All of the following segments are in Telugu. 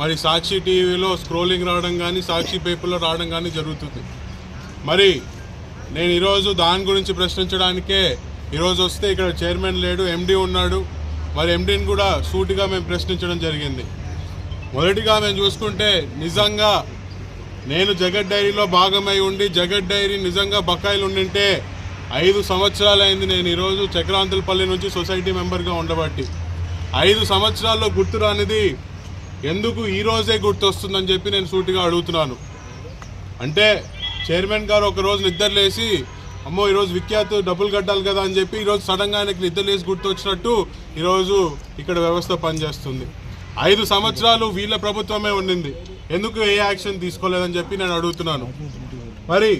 మరి సాక్షి టీవీలో స్క్రోలింగ్ రావడం కానీ సాక్షి పేపర్లో రావడం కానీ జరుగుతుంది. మరి నేను ఈరోజు దాని గురించి ప్రశ్నించడానికే ఈరోజు వస్తే ఇక్కడ చైర్మన్ లేడు ఎండీ ఉన్నాడు. మరి ఎండీని కూడా సూటిగా మేము ప్రశ్నించడం జరిగింది. మొదటిగా మేము చూసుకుంటే నిజంగా నేను జగత్ డైరీలో భాగమై ఉండి జగత్ డైరీ నిజంగా బకాయిలు ఉండింటే ఐదు సంవత్సరాలైంది నేను ఈరోజు చక్రాంతులపల్లి నుంచి సొసైటీ మెంబర్గా ఉండబట్టి. ఐదు సంవత్సరాల్లో గుర్తు రానిది ఎందుకు ఈరోజే గుర్తొస్తుందని చెప్పి నేను సూటిగా అడుగుతున్నాను. అంటే చైర్మన్ గారు ఒక రోజు నిద్రలేసి అమ్మో ఈరోజు విఖ్యాత్ డబ్బులు కట్టాలి కదా అని చెప్పి ఈరోజు సడన్గా ఆయనకి నిద్రలేసి గుర్తొచ్చినట్టు ఈరోజు ఇక్కడ వ్యవస్థ పనిచేస్తుంది. ఐదు సంవత్సరాలు వీళ్ళ ప్రభుత్వమే ఉండింది. ఎందుకు ఏ యాక్షన్ తీసుకోలేదని చెప్పి నేను అడుగుతున్నాను. మరి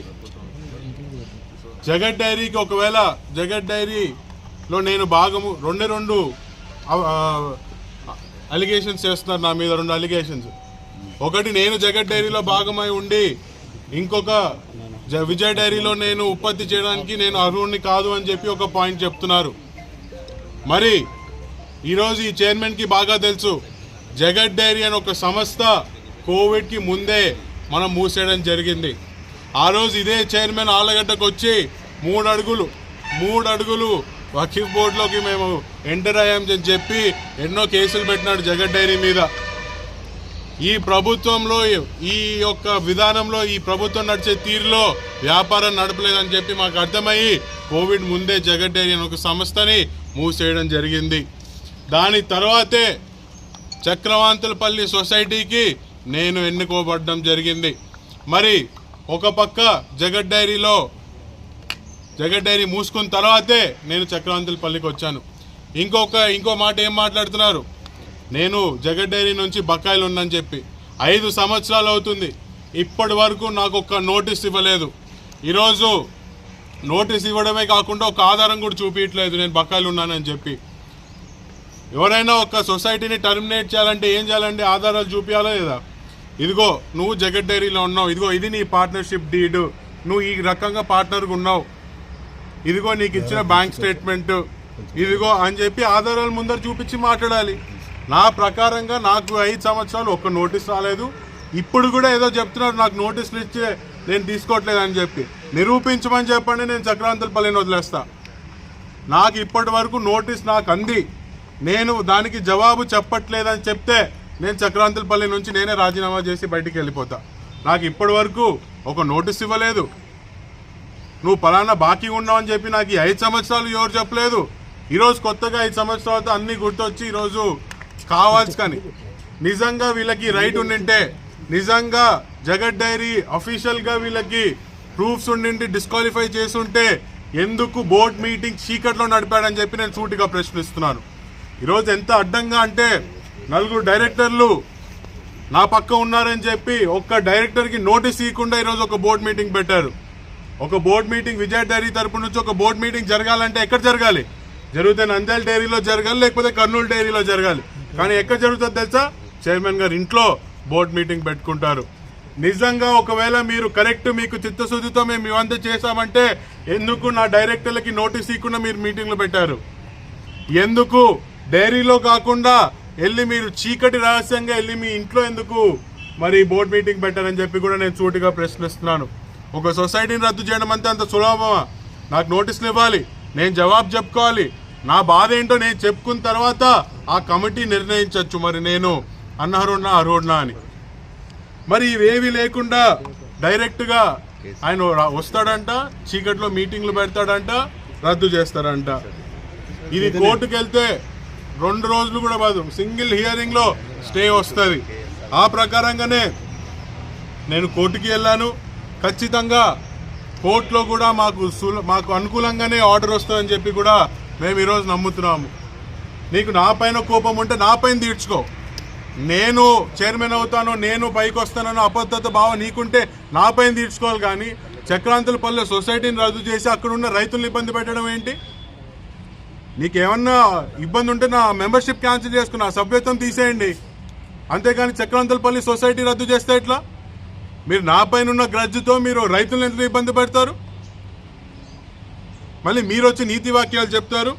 జగత్ డైరీకి ఒకవేళ జగత్ డైరీలో నేను భాగము రెండే రెండు అలిగేషన్స్ చేస్తున్నారు నా మీద రెండు అలిగేషన్స్ ఒకటి నేను జగత్ డైరీలో భాగమై ఉండి ఇంకొక జ- విజయ్ డైరీలో నేను ఉత్పత్తి చేయడానికి నేను అర్హుడిని కాదు అని చెప్పి ఒక పాయింట్ చెప్తున్నారు. మరి ఈరోజు ఈ చైర్మన్కి బాగా తెలుసు జగత్ డైరీ అని ఒక సంస్థ కోవిడ్కి ముందే మనం మూసేయడం జరిగింది. ఆ రోజు ఇదే చైర్మన్ ఆలగడ్డకు వచ్చి మూడు అడుగులు మూడు అడుగులు వకీఫ్ బోర్డులోకి మేము ఎంటర్ అయ్యామని చెప్పి ఎన్నో కేసులు పెట్టినాడు జగత్ డైరీ మీద. ఈ ప్రభుత్వంలో ఈ యొక్క విధానంలో ఈ ప్రభుత్వం నడిచే తీరులో వ్యాపారం నడపలేదని చెప్పి మాకు అర్థమయ్యి కోవిడ్ ముందే జగత్ డైరీ అనే ఒక సంస్థని మూసేయడం జరిగింది. దాని తర్వాతే చక్రవాంతులపల్లి సొసైటీకి నేను ఎన్నుకోబడడం జరిగింది. మరి ఒక పక్క జగత్ డైరీలో జగత్ డైరీ మూసుకున్న తర్వాతే నేను చక్రవాంతులపల్లికి వచ్చాను. ఇంకొక ఇంకో మాట ఏం మాట్లాడుతున్నారు? నేను జగత్ డైరీ నుంచి బకాయిలు ఉన్నాను చెప్పి. ఐదు సంవత్సరాలు అవుతుంది. ఇప్పటి వరకు నాకు ఒక నోటీస్ ఇవ్వలేదు. ఈరోజు నోటీస్ ఇవ్వడమే కాకుండా ఒక ఆధారం కూడా చూపించట్లేదు నేను బకాయిలు ఉన్నానని చెప్పి. ఎవరైనా ఒక సొసైటీని టర్మినేట్ చేయాలంటే ఏం చేయాలంటే ఆధారాలు చూపించాలా లేదా? ఇదిగో నువ్వు జగత్ డైరీలో ఉన్నావు. ఇదిగో ఇది నీ పార్ట్నర్షిప్ డీడు. నువ్వు ఈ రకంగా పార్ట్నర్గా ఉన్నావు. ఇదిగో నీకు ఇచ్చిన బ్యాంక్ స్టేట్మెంట్ ఇదిగో అని చెప్పి ఆధారాలు ముందర చూపించి మాట్లాడాలి. నా ప్రకారంగా నాకు ఐదు సంవత్సరాలు ఒక్క నోటీస్ రాలేదు. ఇప్పుడు కూడా ఏదో చెప్తున్నారు నాకు నోటీసులు ఇచ్చే నేను తీసుకోవట్లేదు అని చెప్పి. నిరూపించమని చెప్పండి నేను చక్రాంతలపల్లిని వదిలేస్తా. నాకు ఇప్పటి వరకు నోటీస్ నాకు అంది. నేను దానికి జవాబు చెప్పట్లేదని చెప్తే నేను చక్రాంతలపల్లి నుంచి నేనే రాజీనామా చేసి బయటికి వెళ్ళిపోతా. నాకు ఇప్పటి వరకు ఒక నోటీస్ ఇవ్వలేదు. నువ్వు పలానా బాకీ ఉన్నావు అని చెప్పి నాకు ఈ ఐదు సంవత్సరాలు ఎవరు చెప్పలేదు. ఈరోజు కొత్తగా ఐదు సంవత్సరాలతో అన్ని గుర్తొచ్చి ఈరోజు కావాల్సి కానీ నిజంగా వీళ్ళకి రైట్ ఉండింటే నిజంగా జగత్ డైరీ అఫీషియల్గా వీళ్ళకి ప్రూఫ్స్ ఉండింటి డిస్క్వాలిఫై చేసుంటే ఎందుకు బోర్డ్ మీటింగ్ చీకట్లో నడిపాడని చెప్పి నేను సూటిగా ప్రశ్నిస్తున్నాను. ఈరోజు ఎంత అడ్డంగా అంటే నలుగురు డైరెక్టర్లు నా పక్క ఉన్నారని చెప్పి ఒక్క డైరెక్టర్కి నోటీస్ ఇవ్వకుండా ఈరోజు ఒక బోర్డ్ మీటింగ్ పెట్టారు. ఒక బోర్డ్ మీటింగ్ విజయ్ డైరీ తరపు నుంచి ఒక బోర్డ్ మీటింగ్ జరగాలంటే ఎక్కడ జరగాలి? జరిగితే నంద్యాల డైరీలో జరగాలి లేకపోతే కర్నూలు డైరీలో జరగాలి. కానీ ఎక్కడ జరుగుతుంది తెలుసా? చైర్మన్ గారు ఇంట్లో బోర్డ్ మీటింగ్ పెట్టుకుంటారు. నిజంగా ఒకవేళ మీరు కరెక్ట్ మీకు చిత్తశుద్ధితో మేము మేమంతా చేశామంటే ఎందుకు నా డైరెక్టర్లకి నోటీస్ ఇవ్వకుండా మీరు మీటింగ్లు పెట్టారు? ఎందుకు? డైరీలో కాకుండా వెళ్ళి మీరు చీకటి రహస్యంగా వెళ్ళి మీ ఇంట్లో ఎందుకు మరి బోర్డు మీటింగ్ పెట్టారని చెప్పి కూడా నేను సూటిగా ప్రశ్నిస్తున్నాను. ఒక సొసైటీని రద్దు చేయడం అంతే అంత సులభమా? నాకు నోటీసులు ఇవ్వాలి. నేను జవాబు చెప్పుకోవాలి. నా బాధ ఏంటో నేను చెప్పుకున్న తర్వాత ఆ కమిటీ నిర్ణయించవచ్చు మరి నేను. అన్నహరుణ్ణా అర్హుడినా అని. మరి ఇవేవి లేకుండా డైరెక్ట్గా ఆయన వస్తాడంట చీకట్లో మీటింగ్లు పెడతాడంట రద్దు చేస్తాడంట ఇది కోర్టుకు వెళ్తే రెండు రోజులు కూడా కాదు సింగిల్ హియరింగ్లో స్టే వస్తుంది. ఆ ప్రకారంగానే నేను కోర్టుకి వెళ్ళాను. ఖచ్చితంగా కోర్టులో కూడా మాకు మాకు అనుకూలంగానే ఆర్డర్ వస్తుందని చెప్పి కూడా మేము ఈరోజు నమ్ముతున్నాము. నీకు నా పైన కోపం ఉంటే నా పైన తీర్చుకో. నేను చైర్మన్ అవుతాను నేను పైకి వస్తానన్న అబద్ధత భావం నీకుంటే నా పైన తీర్చుకోవాలి కానీ చక్రాంతుల పల్లె సొసైటీని రద్దు చేసి అక్కడ ఉన్న రైతులను ఇబ్బంది పెట్టడం ఏంటి? నీకేమన్నా ఇబ్బంది ఉంటే నా మెంబర్షిప్ క్యాన్సిల్ చేసుకున్నా సభ్యత్వం తీసేయండి. అంతేగాని చక్రాంతలపల్లి సొసైటీ రద్దు చేస్తే ఎట్లా? మీరు నా పైన ఉన్న గ్రజ్జుతో మీరు రైతులను ఎందుకు ఇబ్బంది పెడతారు? మళ్ళీ మీరు వచ్చి నీతి వాక్యాలు చెప్తారు?